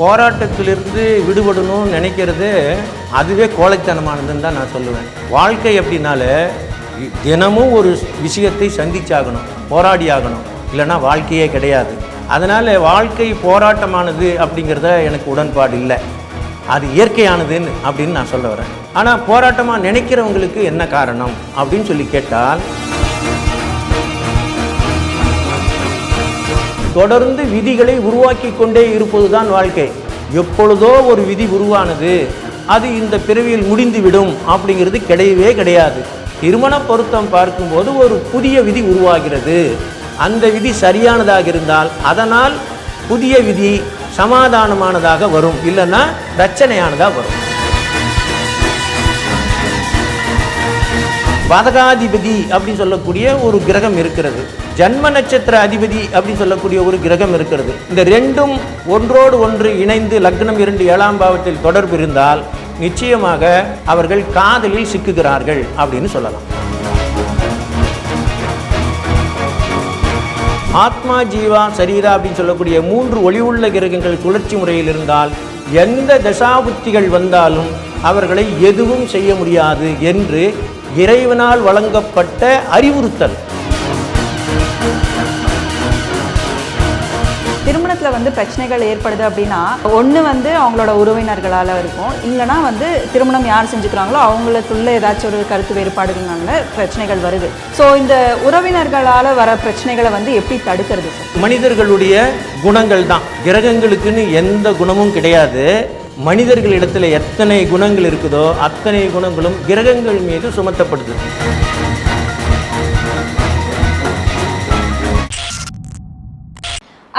போராட்டத்திலிருந்து விடுபடணும்னு நினைக்கிறது அதுவே கோழைத்தனமானதுன்னு தான் நான் சொல்லுவேன். வாழ்க்கை அப்படின்னாலே தினமும் ஒரு விஷயத்தை சந்திச்சாகணும் போராடி ஆகணும் இல்லைன்னா வாழ்க்கையே கிடையாது. அதனால் வாழ்க்கை போராட்டமானது அப்படிங்கிறத எனக்கு உடன்பாடு இல்லை. அது இயற்கையானதுன்னு அப்படின்னு நான் சொல்ல வரேன். ஆனால் போராட்டமாக நினைக்கிறவங்களுக்கு என்ன காரணம் அப்படின்னு சொல்லி கேட்டால் தொடர்ந்து விதிகளை உருவாக்கி கொண்டே இருப்பதுதான் வாழ்க்கை. எப்பொழுதோ ஒரு விதி உருவானது அது இந்த பிறவியில் முடிந்துவிடும் அப்படிங்கிறது கிடையவே கிடையாது. திருமண பொருத்தம் பார்க்கும்போது ஒரு புதிய விதி உருவாகிறது. அந்த விதி சரியானதாக இருந்தால் அதனால் புதிய விதி சமாதானமானதாக வரும். இல்லைன்னா பிரச்சனையானதாக வரும். பதகாதிபதி அப்படின்னு சொல்லக்கூடிய ஒரு கிரகம் இருக்கிறது. ஜன்ம நட்சத்திர அதிபதி அப்படின்னு சொல்லக்கூடிய ஒரு கிரகம் இருக்கிறது. இந்த ரெண்டும் ஒன்றோடு ஒன்று இணைந்து லக்னம் இரண்டு ஏழாம் பாவத்தில் தொடர்பு இருந்தால் நிச்சயமாக அவர்கள் காதலில் சிக்குகிறார்கள் அப்படின்னு சொல்லலாம். ஆத்மா ஜீவா சரீரா அப்படின்னு சொல்லக்கூடிய மூன்று ஒளிவுள்ள கிரகங்கள் சுழற்சி முறையில் இருந்தால் எந்த தசாபுத்திகள் வந்தாலும் அவர்களை எதுவும் செய்ய முடியாது என்று இறைவனால் வழங்கப்பட்ட அறிவுறுத்தல். திருமணத்தில் வந்து பிரச்சனைகள் ஏற்படுது அப்படின்னா ஒன்று வந்து அவங்களோட உறவினர்களால் இருக்கும். இல்லைனா வந்து திருமணம் யார் செஞ்சுக்கிறாங்களோ அவங்களுக்குள்ள ஏதாச்சும் ஒரு கருத்து வேறுபாடுகள்னால பிரச்சனைகள் வருது. ஸோ இந்த உறவினர்களால் வர பிரச்சனைகளை வந்து எப்படி தடுக்கிறது மனிதர்களுடைய குணங்கள் தான் கிரகங்களுக்குன்னு எந்த குணமும் கிடையாது. மனிதர்களிடத்தில் எத்தனை குணங்கள் இருக்குதோ அத்தனை குணங்களும் கிரகங்கள் மீது சுமத்தப்படுது.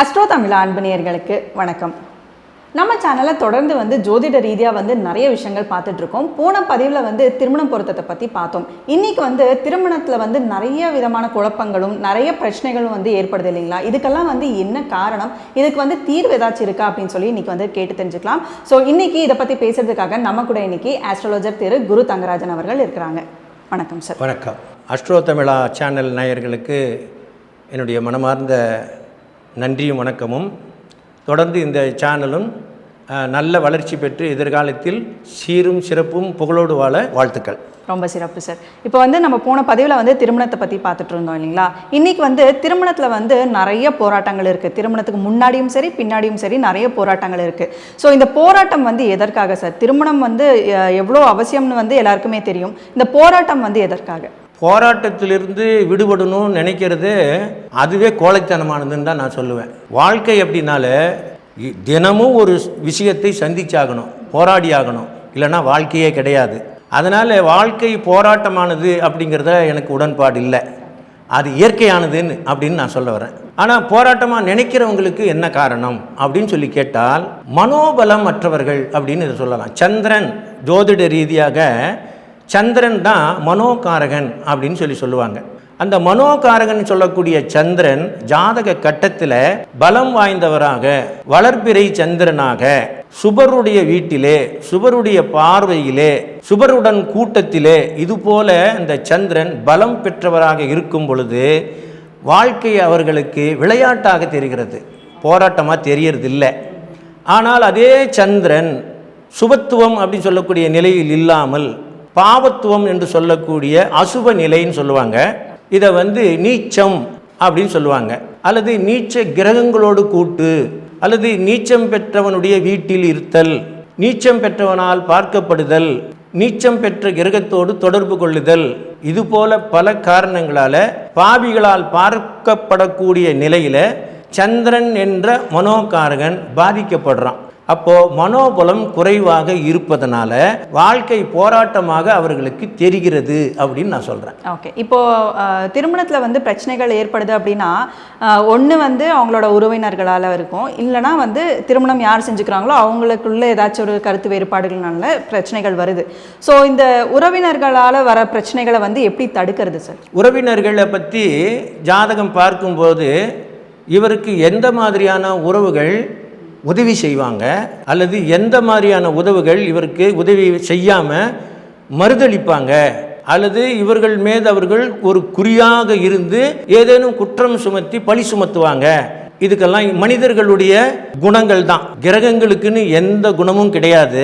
அஸ்ட்ரோ தமிழ் அன்பு நேயர்களுக்கு வணக்கம். நம்ம சேனலில் தொடர்ந்து வந்து ஜோதிட ரீதியாக வந்து நிறைய விஷயங்கள் பார்த்துட்டு இருக்கோம் போன பதிவில் வந்து திருமணம் பொருத்தத்தை பற்றி பார்த்தோம். இன்னைக்கு வந்து திருமணத்தில் வந்து நிறைய விதமான குழப்பங்களும் நிறைய பிரச்சனைகளும் வந்து ஏற்படுது இல்லைங்களா? இதுக்கெல்லாம் வந்து என்ன காரணம்? இதுக்கு வந்து தீர்வு ஏதாச்சும் இருக்கா அப்படின்னு சொல்லி இன்றைக்கி வந்து கேட்டு தெரிஞ்சுக்கலாம். ஸோ இன்றைக்கி இதை பற்றி பேசுறதுக்காக நம்ம கூட இன்னைக்கு ஆஸ்ட்ராலஜர் திரு குரு தங்கராஜன் அவர்கள் இருக்கிறாங்க. வணக்கம் சார் வணக்கம். அஸ்ட்ரோ தமிழா சேனல் நேயர்களுக்கு என்னுடைய மனமார்ந்த நன்றியும் வணக்கமும். தொடர்ந்து இந்த சேனலும் நல்ல வளர்ச்சி பெற்று எதிர்காலத்தில் சீரும் சிறப்பும் புகழோடு வாழ வாழ்த்துக்கள். ரொம்ப சிறப்பு சார் இப்போ வந்து நம்ம போன பதிவில் வந்து திருமணத்தை பற்றி பார்த்துட்டு இருந்தோம் இல்லைங்களா? இன்னைக்கு வந்து திருமணத்தில் வந்து நிறைய போராட்டங்கள் இருக்குது திருமணத்துக்கு முன்னாடியும் சரி பின்னாடியும் சரி நிறைய போராட்டங்கள் இருக்குது ஸோ இந்த போராட்டம் வந்து எதற்காக சார் திருமணம் வந்து எவ்வளோ அவசியம்னு வந்து எல்லாருக்குமே தெரியும். இந்த போராட்டம் வந்து எதற்காக? போராட்டத்திலிருந்து விடுபடணும்னு நினைக்கிறது அதுவே கோழைத்தனமானதுன்னு தான் நான் சொல்லுவேன். வாழ்க்கை அப்படின்னாலே தினமும் ஒரு விஷயத்தை சந்திச்சாகணும் போராடி ஆகணும் இல்லைன்னா வாழ்க்கையே கிடையாது. அதனால் வாழ்க்கை போராட்டமானது அப்படிங்கிறத எனக்கு உடன்பாடு இல்லை. அது இயற்கையானதுன்னு அப்படின்னு நான் சொல்ல வரேன். ஆனால் போராட்டமாக நினைக்கிறவங்களுக்கு என்ன காரணம் அப்படின்னு சொல்லி கேட்டால் மனோபலம் மற்றவர்கள் அப்படின்னு இதை சொல்லலாம். சந்திரன் ஜோதிட ரீதியாக சந்திரன் தான் மனோகாரகன் அப்படின்னு சொல்லி சொல்லுவாங்க. அந்த மனோகாரகன் சொல்லக்கூடிய சந்திரன் ஜாதக கட்டத்தில் பலம் வாய்ந்தவராக வளர்பிறை சந்திரனாக சுபருடைய வீட்டிலே சுபருடைய பார்வையிலே சுபருடன் கூட்டத்திலே இதுபோல இந்த சந்திரன் பலம் பெற்றவராக இருக்கும் பொழுது வாழ்க்கை அவர்களுக்கு விளையாட்டாக தெரிகிறது. போராட்டமாக தெரியறதில்லை. ஆனால் அதே சந்திரன் சுபத்துவம் அப்படின்னு சொல்லக்கூடிய நிலையில் இல்லாமல் பாவத்துவம் என்று சொல்லக்கூடிய அசுப நிலைன்னு சொல்லுவாங்க. இதை வந்து நீச்சம் அப்படின்னு சொல்லுவாங்க. அல்லது நீச்ச கிரகங்களோடு கூட்டு அல்லது நீச்சம் பெற்றவனுடைய வீட்டில் இருத்தல் நீச்சம் பெற்றவனால் பார்க்கப்படுதல் நீச்சம் பெற்ற கிரகத்தோடு தொடர்பு கொள்ளுதல் இதுபோல பல காரணங்களால பாவிகளால் பார்க்கப்படக்கூடிய நிலையில சந்திரன் என்ற மனோகாரகன் பாதிக்கப்படுறான். அப்போ மனோபலம் குறைவாக இருப்பதனால வாழ்க்கை போராட்டமாக அவர்களுக்கு தெரிகிறது அப்படின்னு நான் சொல்றேன். ஓகே இப்போ திருமணத்தில் வந்து பிரச்சனைகள் ஏற்படுது அப்படின்னா ஒன்று வந்து அவங்களோட உறவினர்களால் இருக்கும். இல்லைனா வந்து திருமணம் யார் செஞ்சுக்கிறாங்களோ அவங்களுக்குள்ள ஏதாச்சும் ஒரு கருத்து வேறுபாடுகள்னால பிரச்சனைகள் வருது. ஸோ இந்த உறவினர்களால் வர பிரச்சனைகளை வந்து எப்படி தடுக்கிறது சார் உறவினர்களை பற்றி ஜாதகம் பார்க்கும்போது இவருக்கு எந்த மாதிரியான உறவுகள் உதவி செய்வாங்க அல்லது எந்த மாதிரியான உதவுகள் இவருக்கு உதவி செய்யாமல் மறுதளிப்பாங்க அல்லது இவர்கள் மீது அவர்கள் ஒரு குறியாக இருந்து ஏதேனும் குற்றம் சுமத்தி பழி சுமத்துவாங்க. இதுக்கெல்லாம் மனிதர்களுடைய குணங்கள் தான். கிரகங்களுக்குன்னு எந்த குணமும் கிடையாது.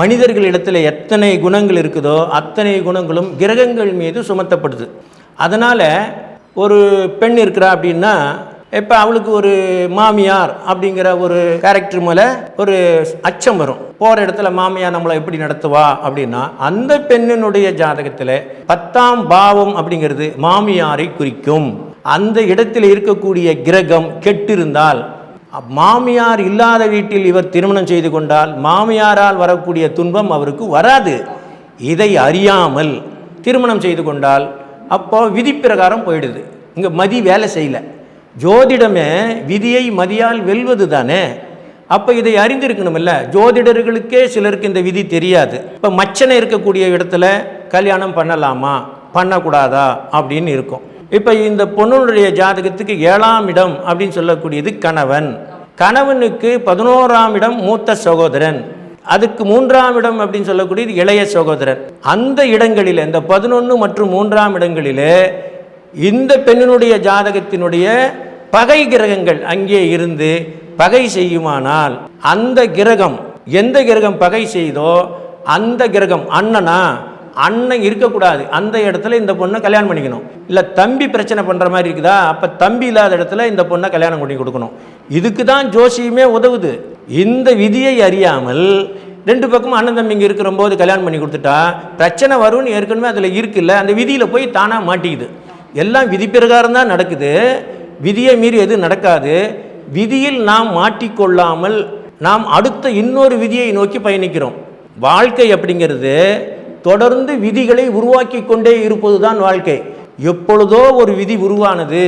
மனிதர்களிடத்தில் எத்தனை குணங்கள் இருக்குதோ அத்தனை குணங்களும் கிரகங்கள் மீது சுமத்தப்படுது. அதனால் ஒரு பெண் இருக்கிறா அப்படின்னா இப்போ அவளுக்கு ஒரு மாமியார் அப்படிங்கிற ஒரு கேரக்டர் மேலே ஒரு அச்சம் வரும். போகிற இடத்துல மாமியார் நம்மளை எப்படி நடத்துவா அப்படின்னா அந்த பெண்ணினுடைய ஜாதகத்தில் பத்தாம் பாவம் அப்படிங்கிறது மாமியாரை குறிக்கும். அந்த இடத்தில் இருக்கக்கூடிய கிரகம் கெட்டிருந்தால் மாமியார் இல்லாத வீட்டில் இவர் திருமணம் செய்து கொண்டால் மாமியாரால் வரக்கூடிய துன்பம் அவருக்கு வராது. இதை அறியாமல் திருமணம் செய்து கொண்டால் அப்போ விதிப்பிரகாரம் போயிடுது. இங்கே மதி வேலை செய்யல. ஜோதிடமே விதியை மதியால் வெல்வது தானே அப்போ இதை அறிந்திருக்கணுமில்ல. ஜோதிடர்களுக்கே சிலருக்கு இந்த விதி தெரியாது. இப்போ மச்சனை இருக்கக்கூடிய இடத்துல கல்யாணம் பண்ணலாமா? பண்ணக்கூடாதா? அப்படின்னு இருக்கும். இப்போ இந்த பொண்ணுடைய ஜாதகத்துக்கு ஏழாம் இடம் அப்படின்னு சொல்லக்கூடியது கணவன். கணவனுக்கு பதினோராம் இடம் மூத்த சகோதரன். அதுக்கு மூன்றாம் இடம் அப்படின்னு சொல்லக்கூடியது இளைய சகோதரன் அந்த இடங்களில் இந்த பதினொன்று மற்றும் மூன்றாம் இடங்களிலே இந்த பெண்ணினுடைய ஜாதகத்தினுடைய பகை கிரகங்கள் அங்கே இருந்து பகை செய்யுமானால் அந்த கிரகம் எந்த கிரகம் பகை செய்தோ அந்த கிரகம் அண்ணனா அண்ணன் இருக்கக்கூடாது. அந்த இடத்துல இந்த பொண்ணை கல்யாணம் பண்ணிக்கணும். இல்லை தம்பி பிரச்சனை பண்ணுற மாதிரி இருக்குதா? அப்போ தம்பி இல்லாத இடத்துல இந்த பொண்ணை கல்யாணம் பண்ணி கொடுக்கணும். இதுக்கு தான் ஜோசியுமே உதவுது. இந்த விதியை அறியாமல் ரெண்டு பக்கமும் அண்ணன் தம்பிங்க இருக்கிற போது கல்யாணம் பண்ணி கொடுத்துட்டா பிரச்சனை வரும்னு ஏற்கனவே அதில் இருக்குல்ல அந்த விதியில் போய் தானாக மாட்டிக்குது. எல்லாம் விதி பிரகாரம் தான் நடக்குது. விதியை மீறி எதுவும் நடக்காது. விதியில் நாம் மாட்டிக்கொள்ளாமல் நாம் அடுத்த இன்னொரு விதியை நோக்கி பயணிக்கிறோம். வாழ்க்கை அப்படிங்கிறது தொடர்ந்து விதிகளை உருவாக்கி கொண்டே இருப்பது தான் வாழ்க்கை. எப்பொழுதோ ஒரு விதி உருவானது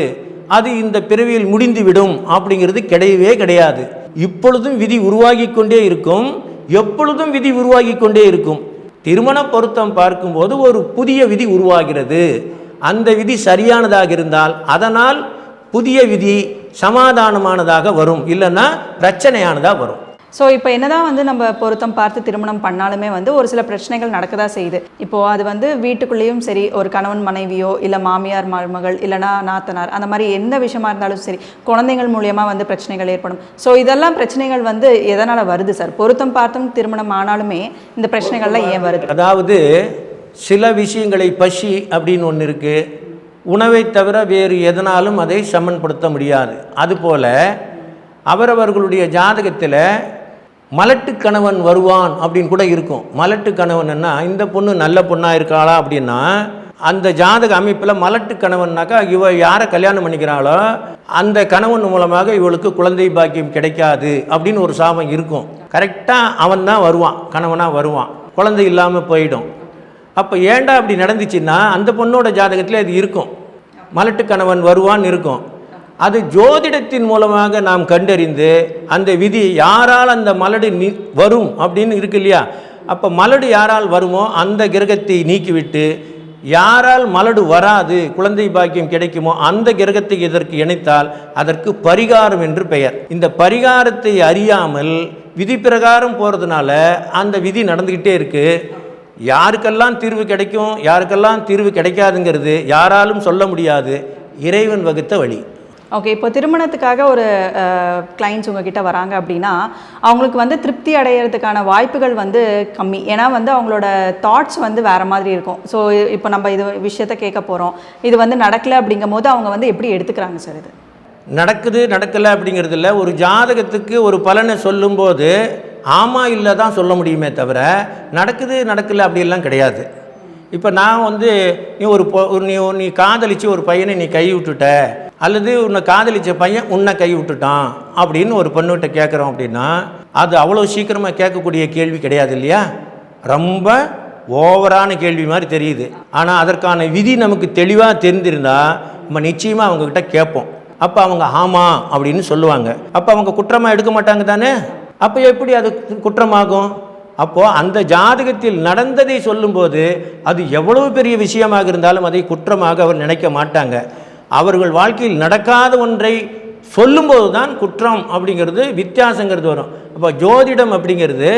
அது இந்த பிறவியில் முடிந்துவிடும் அப்படிங்கிறது கிடையவே கிடையாது. இப்பொழுதும் விதி உருவாகி கொண்டே இருக்கும். எப்பொழுதும் விதி உருவாகி கொண்டே இருக்கும். திருமண பொருத்தம் பார்க்கும்போது ஒரு புதிய விதி உருவாகிறது. அந்த விதி சரியானதாக இருந்தால் அதனால் புதிய விதி சமாதானமானதாக வரும். இல்லைன்னா பிரச்சனையானதாக வரும். ஸோ இப்போ என்னதான் வந்து நம்ம பொருத்தம் பார்த்து திருமணம் பண்ணாலுமே வந்து ஒரு சில பிரச்சனைகள் நடக்க தான் செய்யுது. இப்போது அது வந்து வீட்டுக்குள்ளேயும் சரி ஒரு கணவன் மனைவியோ இல்லை மாமியார் மருமகள் இல்லைனா நாத்தனார் அந்த மாதிரி எந்த விஷயமா இருந்தாலும் சரி குழந்தைகள் மூலியமாக வந்து பிரச்சனைகள் ஏற்படும். ஸோ இதெல்லாம் பிரச்சனைகள் வந்து எதனால் வருது சார்? பொருத்தம் பார்த்தும் திருமணம் ஆனாலுமே இந்த பிரச்சனைகள்லாம் ஏன் வருது? அதாவது சில விஷயங்களை பசி அப்படின்னு ஒன்று இருக்குது உணவை தவிர வேறு எதனாலும் அதை சமன்படுத்த முடியாது. அதுபோல் அவரவர்களுடைய ஜாதகத்தில் மலட்டு கணவன் வருவான் அப்படின்னு கூட இருக்கும். மலட்டு கணவன்னா இந்த பொண்ணு நல்ல பொண்ணாக இருக்காளா அப்படின்னா அந்த ஜாதக அமைப்பில் மலட்டு கணவன்னாக்கா இவ யாரை கல்யாணம் பண்ணிக்கிறாளோ அந்த கணவன் மூலமாக இவளுக்கு குழந்தை பாக்கியம் கிடைக்காது அப்படின்னு ஒரு சாபம் இருக்கும். கரெக்டாக அவன் தான் வருவான் கணவனாக வருவான். குழந்தை இல்லாமல் போயிடும். அப்போ ஏண்டா அப்படி நடந்துச்சுன்னா அந்த பொண்ணோட ஜாதகத்தில் அது இருக்கும். மலட்டு கணவன் வருவான்னு இருக்கும். அது ஜோதிடத்தின் மூலமாக நாம் கண்டறிந்து அந்த விதி யாரால் அந்த மலடு நி வரும் அப்படின்னு இருக்கு இல்லையா? அப்போ மலடு யாரால் வருமோ அந்த கிரகத்தை நீக்கிவிட்டு யாரால் மலடு வராது குழந்தை பாக்கியம் கிடைக்குமோ அந்த கிரகத்தை இதற்கு இணைத்தால் அதற்கு பரிகாரம் என்று பெயர். இந்த பரிகாரத்தை அறியாமல் விதி பிரகாரம் போகிறதுனால அந்த விதி நடந்துக்கிட்டே இருக்குது யாருக்கெல்லாம் தீர்வு கிடைக்கும் யாருக்கெல்லாம் தீர்வு கிடைக்காதுங்கிறது யாராலும் சொல்ல முடியாது. இறைவன் வகுத்த வழி. ஓகே இப்போ திருமணத்துக்காக ஒரு கிளைண்ட்ஸ் உங்ககிட்ட வராங்க அப்படின்னா அவங்களுக்கு வந்து திருப்தி அடையிறதுக்கான வாய்ப்புகள் வந்து கம்மி. ஏன்னா வந்து அவங்களோட தாட்ஸ் வந்து வேறு மாதிரி இருக்கும். ஸோ இப்போ நம்ம இது விஷயத்த கேட்க போகிறோம் இது வந்து நடக்கலை அப்படிங்கும் போது அவங்க வந்து எப்படி எடுத்துக்கிறாங்க சார் இது? நடக்குது நடக்கலை அப்படிங்கிறதுல ஒரு ஜாதகத்துக்கு ஒரு பலனை சொல்லும்போது ஆமாம் இல்லை தான் சொல்ல முடியுமே தவிர நடக்குது நடக்கலை அப்படியெல்லாம் கிடையாது. இப்போ நான் வந்து நீ ஒரு பொ ஒரு நீ நீ காதலிச்சு ஒரு பையனை நீ கை விட்டுட்ட அல்லது உன்னை காதலித்த பையன் உன்னை கை விட்டுட்டான் அப்படின்னு ஒரு பொண்ணுகிட்ட கேட்குறோம் அப்படின்னா அது அவ்வளோ சீக்கிரமாக கேட்கக்கூடிய கேள்வி கிடையாது இல்லையா? ரொம்ப ஓவரான கேள்வி மாதிரி தெரியுது. ஆனால் அதற்கான விதி நமக்கு தெளிவாக தெரிந்திருந்தா நம்ம நிச்சயமாக அவங்கக்கிட்ட கேட்போம். அப்போ அவங்க ஆமாம் அப்படின்னு சொல்லுவாங்க. அப்போ அவங்க குற்றமாக எடுக்க மாட்டாங்க தானே? அப்போ எப்படி அது குற்றமாகும்? அப்போது அந்த ஜாதகத்தில் நடந்ததை சொல்லும்போது அது எவ்வளவு பெரிய விஷயமாக இருந்தாலும் அதை குற்றமாக அவர் நினைக்க மாட்டாங்க. அவர்கள் வாழ்க்கையில் நடக்காத ஒன்றை சொல்லும்போது தான் குற்றம் அப்படிங்கிறது வித்தியாசங்கிறது வரும். அப்போ ஜோதிடம் அப்படிங்கிறது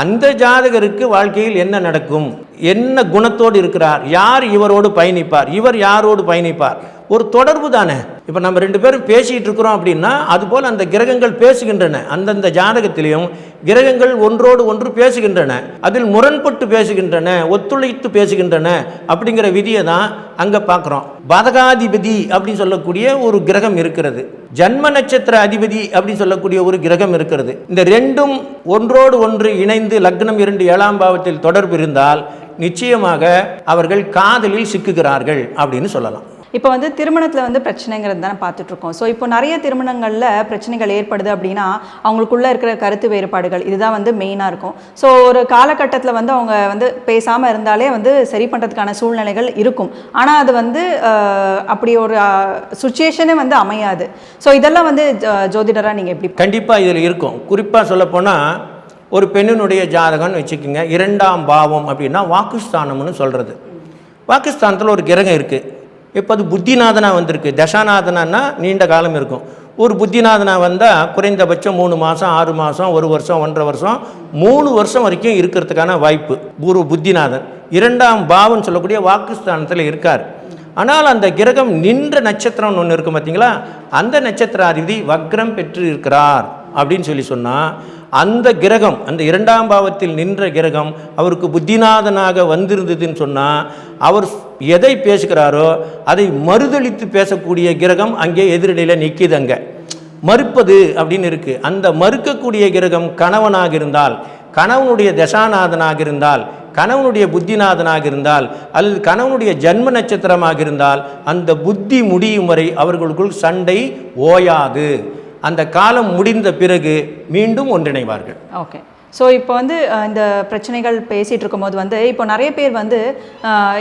அந்த ஜாதகருக்கு வாழ்க்கையில் என்ன நடக்கும்? என்ன குணத்தோடு இருக்கிறார்? யார் இவரோடு பயணிப்பார்? இவர் யாரோடு பயணிப்பார்? ஒரு தொடர்பு தானே. இப்போ நம்ம ரெண்டு பேரும் பேசிகிட்டு இருக்கிறோம் அப்படின்னா அதுபோல் அந்த கிரகங்கள் பேசுகின்றன. அந்தந்த ஜாதகத்திலையும் கிரகங்கள் ஒன்றோடு ஒன்று பேசுகின்றன. அதில் முரண்பட்டு பேசுகின்றன ஒத்துழைத்து பேசுகின்றன அப்படிங்கிற விதியை தான் அங்கே பார்க்குறோம். பதகாதிபதி அப்படின்னு சொல்லக்கூடிய ஒரு கிரகம் இருக்கிறது. ஜன்ம நட்சத்திர அதிபதி அப்படின்னு சொல்லக்கூடிய ஒரு கிரகம் இருக்கிறது. இந்த ரெண்டும் ஒன்றோடு ஒன்று இணைந்து லக்னம் இரண்டு ஏழாம் பாவத்தில் தொடர்பு இருந்தால் நிச்சயமாக அவர்கள் காதலில் சிக்குகிறார்கள் அப்படின்னு சொல்லலாம். இப்போ வந்து திருமணத்தில் வந்து பிரச்சனைங்கிறது தானே பார்த்துட்ருக்கோம். ஸோ இப்போ நிறைய திருமணங்களில் பிரச்சனைகள் ஏற்படுது அப்படின்னா அவங்களுக்குள்ளே இருக்கிற கருத்து வேறுபாடுகள் இதுதான் வந்து மெயினாக இருக்கும். ஸோ ஒரு காலகட்டத்தில் வந்து அவங்க வந்து பேசாமல் இருந்தாலே வந்து சரி பண்ணுறதுக்கான சூழ்நிலைகள் இருக்கும். ஆனால் அது வந்து அப்படி ஒரு சுச்சுவேஷனே வந்து அமையாது. ஸோ இதெல்லாம் வந்து ஜோதிடராக நீங்கள் எப்படி கண்டிப்பாக இதில் இருக்கும். குறிப்பாக சொல்லப்போனால் ஒரு பெண்ணினுடைய ஜாதகம்னு வச்சுக்கோங்க இரண்டாம் பாவம் அப்படின்னா வாக்குஸ்தானம்னு சொல்கிறது வாக்குஸ்தானத்தில் ஒரு கிரகம் இருக்குது இப்போ அது புத்திநாதனாக வந்திருக்கு. தசாநாதனான்னா நீண்ட காலம் இருக்கும். ஒரு புத்திநாதனாக வந்தால் குறைந்தபட்சம் மூணு மாதம் ஆறு மாதம் ஒரு வருஷம் ஒன்றரை வருஷம் மூணு வருஷம் வரைக்கும் இருக்கிறதுக்கான வாய்ப்பு. பூர்வ புத்திநாதன். இரண்டாம் பாவம் சொல்லக்கூடிய வாக்குஸ்தானத்தில் இருக்கார். ஆனால் அந்த கிரகம் நின்ற நட்சத்திரம்னு ஒன்று இருக்கும் பார்த்தீங்களா அந்த நட்சத்திராதிபதி வக்ரம் பெற்று இருக்கிறார் அப்படின்னு சொல்லி சொன்னால் அந்த கிரகம் அந்த இரண்டாம் பாவத்தில் நின்ற கிரகம் அவருக்கு புத்திநாதனாக வந்திருந்ததுன்னு சொன்னால் அவர் எதை பேசுகிறாரோ அதை மறுதளித்து பேசக்கூடிய கிரகம் அங்கே எதிரடியில் நிற்கிது அங்கே. மறுப்பது அப்படின்னு இருக்குது அந்த மறுக்கக்கூடிய கிரகம் கணவனாக இருந்தால் கணவனுடைய தசாநாதனாக இருந்தால் கணவனுடைய புத்திநாதனாக இருந்தால் அல்லது கணவனுடைய ஜன்ம நட்சத்திரமாக இருந்தால் அந்த புத்தி முடியும் வரை அவர்களுக்குள் சண்டை ஓயாது. அந்த காலம் முடிந்த பிறகு மீண்டும் ஒன்றிணைவார்கள். ஓகே ஸோ இப்போ வந்து இந்த பிரச்சனைகள் பேசிகிட்டு இருக்கும்போது வந்து இப்போ நிறைய பேர் வந்து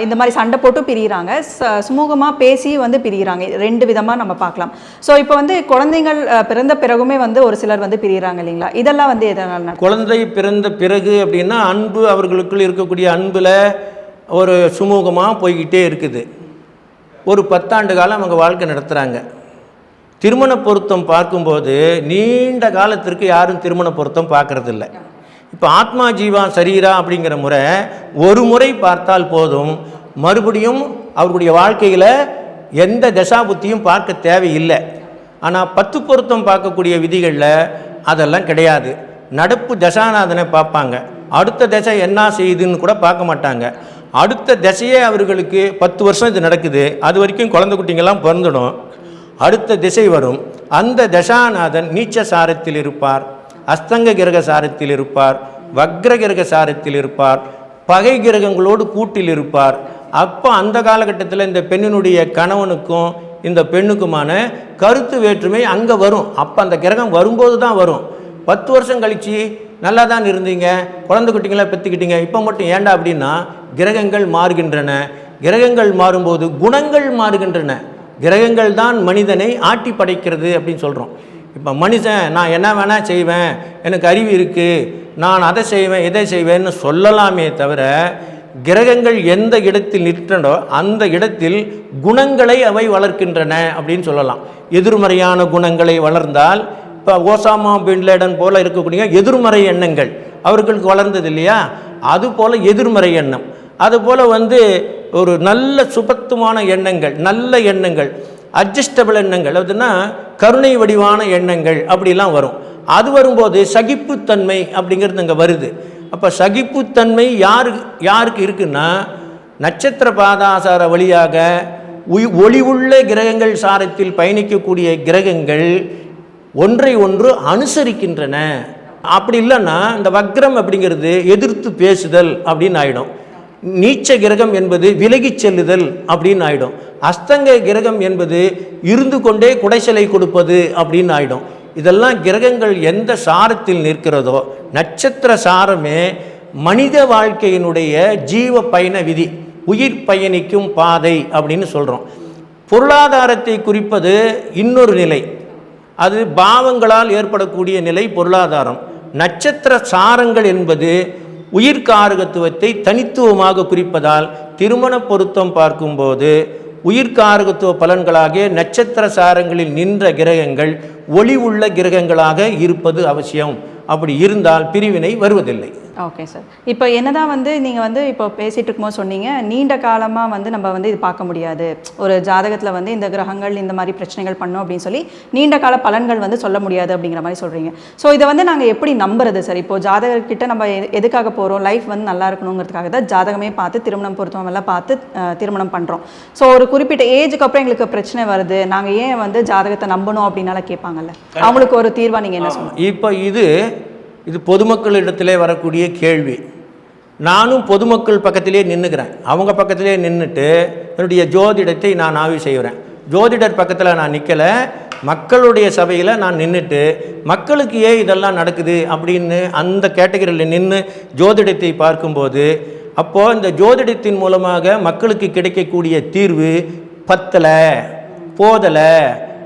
இந்த மாதிரி சண்டை போட்டு பிரிகிறாங்க ச சுமூகமாக பேசி வந்து பிரிகிறாங்க ரெண்டு விதமாக நம்ம பார்க்கலாம். ஸோ இப்போ வந்து குழந்தைகள் பிறந்த பிறகுமே வந்து ஒரு சிலர் வந்து பிரிகிறாங்க இல்லைங்களா? இதெல்லாம் வந்து எதனால் குழந்தை பிறந்த பிறகு அப்படின்னா அன்பு அவர்களுக்குள் இருக்கக்கூடிய அன்பில் ஒரு சுமூகமாக போய்கிட்டே இருக்குது. ஒரு பத்தாண்டு காலம் அவங்க வாழ்க்கை நடத்துகிறாங்க திருமண பொருத்தம் பார்க்கும்போது நீண்ட காலத்திற்கு யாரும் திருமண பொருத்தம் பார்க்கறதில்ல. இப்போ ஆத்மா ஜீவா சரீரா அப்படிங்கிற முறை ஒரு முறை பார்த்தால் போதும். மறுபடியும் அவருடைய வாழ்க்கையில் எந்த தசாபுத்தியும் பார்க்க தேவையில்லை. ஆனால் பத்து பொருத்தம் பார்க்கக்கூடிய விதிகளில் அதெல்லாம் கிடையாது. நடப்பு தசாநாதனை பார்ப்பாங்க. அடுத்த தசை என்ன செய்யுதுன்னு கூட பார்க்க மாட்டாங்க. அடுத்த திசையே அவர்களுக்கு பத்து வருஷம் இது நடக்குது. அது வரைக்கும் குழந்தை குட்டிங்கெல்லாம் பிறந்துடும். அடுத்த திசை வரும். அந்த தசாநாதன் நீச்ச சாரத்தில் இருப்பார். அஸ்தங்க கிரக சாரத்தில் இருப்பார் வக்ர கிரக சாரத்தில் இருப்பார் பகை கிரகங்களோடு கூட்டில் இருப்பார். அப்போ அந்த காலகட்டத்தில் இந்த பெண்ணினுடைய கணவனுக்கும் இந்த பெண்ணுக்குமான கருத்து வேற்றுமை அங்கே வரும். அப்போ அந்த கிரகம் வரும்போது தான் வரும். பத்து வருஷம் கழித்து நல்லா தான் இருந்தீங்க குழந்தை குட்டிங்களாம் பெற்றுக்கிட்டீங்க இப்போ மட்டும் ஏண்டா அப்படின்னா கிரகங்கள் மாறுகின்றன. கிரகங்கள் மாறும்போது குணங்கள் மாறுகின்றன. கிரகங்கள் தான் மனிதனை ஆட்டி படைக்கிறது அப்படின்னு சொல்கிறோம் இப்போ மனுஷன் நான் என்ன வேணால் செய்வேன் எனக்கு அறிவு இருக்குது நான் அதை செய்வேன் இதை செய்வேன்னு சொல்லலாமே தவிர கிரகங்கள் எந்த இடத்தில் நிற்றனோ அந்த இடத்தில் குணங்களை அவை வளர்க்கின்றன அப்படின்னு சொல்லலாம். எதிர்மறையான குணங்களை வளர்ந்தால் இப்போ ஓசாமா பின்லேடன் போல் இருக்கக்கூடிய எதிர்மறை எண்ணங்கள் அவர்களுக்கு வளர்ந்தது இல்லையா? அது போல் எதிர்மறை எண்ணம். அதுபோல் வந்து ஒரு நல்ல சுபத்துவமான எண்ணங்கள் நல்ல எண்ணங்கள். அட்ஜஸ்டபிள் எண்ணங்கள் அதுனா கருணை வடிவான எண்ணங்கள் அப்படிலாம் வரும். அது வரும்போது சகிப்புத்தன்மை அப்படிங்கிறது அங்கே வருது. அப்போ சகிப்புத்தன்மை யாரு யாருக்கு இருக்குன்னா நட்சத்திர பாதாசார வழியாக ஒளிவுள்ள கிரகங்கள் சாரத்தில் பயணிக்கக்கூடிய கிரகங்கள் ஒன்றை ஒன்று அனுசரிக்கின்றன. அப்படி இல்லைன்னா இந்த வக்ரம் அப்படிங்கிறது எதிர்த்து பேசுதல் அப்படின்னு ஆகிடும் நீச்ச கிரகம் என்பது விலகிச் செல்லுதல் அப்படின்னு ஆயிடும். அஸ்தங்க கிரகம் என்பது இருந்து கொண்டே குடைசலை கொடுப்பது அப்படின்னு ஆயிடும். இதெல்லாம் கிரகங்கள் எந்த சாரத்தில் நிற்கிறதோ நட்சத்திர சாரமே மனித வாழ்க்கையினுடைய ஜீவ பயண விதி உயிர் பயணிக்கும் பாதை அப்படின்னு சொல்கிறோம் பொருளாதாரத்தை குறிப்பது இன்னொரு நிலை. அது பாவங்களால் ஏற்படக்கூடிய நிலை பொருளாதாரம். நட்சத்திர சாரங்கள் என்பது உயிர்காரகத்துவத்தை தனித்துவமாக குறிப்பதால் திருமண பொருத்தம் பார்க்கும்போது உயிர்காரகத்துவ பலன்களாகிய நட்சத்திர சாரங்களில் நின்ற கிரகங்கள் ஒளி உள்ள கிரகங்களாக இருப்பது அவசியம். அப்படி இருந்தால் பிரிவினை வருவதில்லை. ஓகே சார் இப்போ என்னதான் வந்து நீங்கள் வந்து இப்போ பேசிகிட்டு இருக்கும்போது சொன்னீங்க நீண்ட காலமாக வந்து நம்ம வந்து இது பார்க்க முடியாது. ஒரு ஜாதகத்தில் வந்து இந்த கிரகங்கள் இந்த மாதிரி பிரச்சனைகள் பண்ணும் அப்படின்னு சொல்லி நீண்ட கால பலன்கள் வந்து சொல்ல முடியாது அப்படிங்கிற மாதிரி சொல்கிறீங்க ஸோ இதை வந்து நாங்கள் எப்படி நம்புறது சார் இப்போ ஜாதகர்கிட்ட நம்ம எது- எதுக்காக போகிறோம் லைஃப் வந்து நல்லா இருக்கணுங்கிறதுக்காக தான் ஜாதகமே பார்த்து திருமணம் பொருத்தம் எல்லாம் பார்த்து திருமணம் பண்ணுறோம் ஸோ ஒரு குறிப்பிட்ட ஏஜுக்கு அப்புறம் எங்களுக்கு பிரச்சனை வருது. நாங்கள் ஏன் வந்து ஜாதகத்தை நம்பணும் அப்படின்னால கேட்பாங்கல்ல. அவங்களுக்கு ஒரு தீர்வாக நீங்கள் என்ன சொல்லுங்கள் இப்போ இது இது பொதுமக்களிடத்திலே வரக்கூடிய கேள்வி. நானும் பொதுமக்கள் பக்கத்திலே நின்றுக்கிறேன் அவங்க பக்கத்திலே நின்றுட்டு என்னுடைய ஜோதிடத்தை நான் ஆய்வு செய்கிறேன். ஜோதிடர் பக்கத்தில் நான் நிற்கலை மக்களுடைய சபையில் நான் நின்றுட்டு மக்களுக்கு ஏன் இதெல்லாம் நடக்குது அப்படின்னு அந்த கேட்டகரியில் நின்று ஜோதிடத்தை பார்க்கும்போது அப்போது இந்த ஜோதிடத்தின் மூலமாக மக்களுக்கு கிடைக்கக்கூடிய தீர்வு பத்தலை போதலை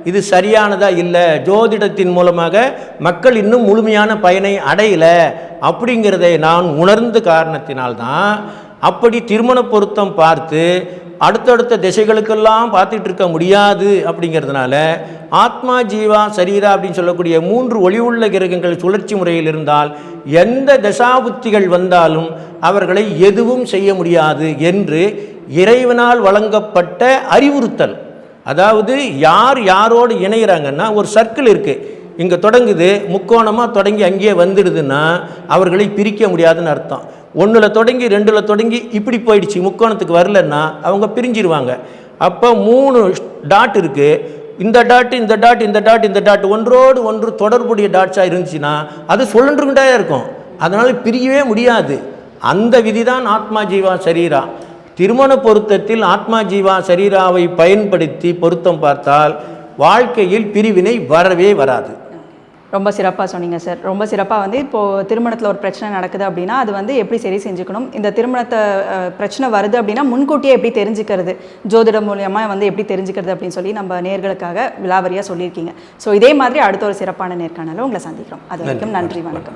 இது சரியானதா இல்லை? ஜோதிடத்தின் மூலமாக மக்கள் இன்னும் முழுமையான பயனை அடையலை. அப்படிங்கிறதை நான் உணர்ந்த காரணத்தினால்தான் அப்படி திருமண பொருத்தம் பார்த்து அடுத்தடுத்த திசைகளுக்கெல்லாம் பார்த்துட்டு இருக்க முடியாது அப்படிங்கிறதுனால ஆத்மா ஜீவா சரீரா அப்படின்னு சொல்லக்கூடிய மூன்று ஒளிவுள்ள கிரகங்கள் சுழற்சி முறையில் இருந்தால் எந்த தசாபுத்திகள் வந்தாலும் அவர்களை எதுவும் செய்ய முடியாது என்று இறைவனால் வழங்கப்பட்ட அறிவுறுத்தல். அதாவது யார் யாரோடு இணைகிறாங்கன்னா ஒரு சர்க்கிள் இருக்குது இங்கே தொடங்குது முக்கோணமாக தொடங்கி அங்கேயே வந்துடுதுன்னா அவர்களை பிரிக்க முடியாதுன்னு அர்த்தம். ஒன்றில் தொடங்கி ரெண்டில் தொடங்கி இப்படி போயிடுச்சு முக்கோணத்துக்கு வரலன்னா அவங்க பிரிஞ்சிருவாங்க. அப்போ மூணு டாட் இருக்குது இந்த டாட் இந்த டாட் இந்த டாட் இந்த டாட் ஒன்றோடு ஒன்று தொடர்புடைய டாட்ஸாக இருந்துச்சுன்னா அது சுழன்றுகிட்டே இருக்கும். அதனால் பிரியவே முடியாது. அந்த விதிதான் ஆத்மா ஜீவா சரீரா. திருமண பொருத்தத்தில் ஆத்மா ஜீவா சரீராவை பயன்படுத்தி பொருத்தம் பார்த்தால் வாழ்க்கையில் பிரிவினை வரவே வராது. ரொம்ப சிறப்பாக சொன்னீங்க சார் ரொம்ப சிறப்பாக வந்து இப்போது திருமணத்தில் ஒரு பிரச்சனை நடக்குது அப்படின்னா அது வந்து எப்படி சரி செஞ்சுக்கணும்? இந்த திருமணத்தை பிரச்சனை வருது அப்படின்னா முன்கூட்டியே எப்படி தெரிஞ்சுக்கிறது? ஜோதிடம் மூலியமாக வந்து எப்படி தெரிஞ்சுக்கிறது அப்படின்னு சொல்லி நம்ம நேர்களுக்காக விலாவரியாக சொல்லியிருக்கீங்க. ஸோ இதே மாதிரி அடுத்த ஒரு சிறப்பான நேர்காணல உங்களை சந்திக்கிறோம். அது வரைக்கும் நன்றி வணக்கம்.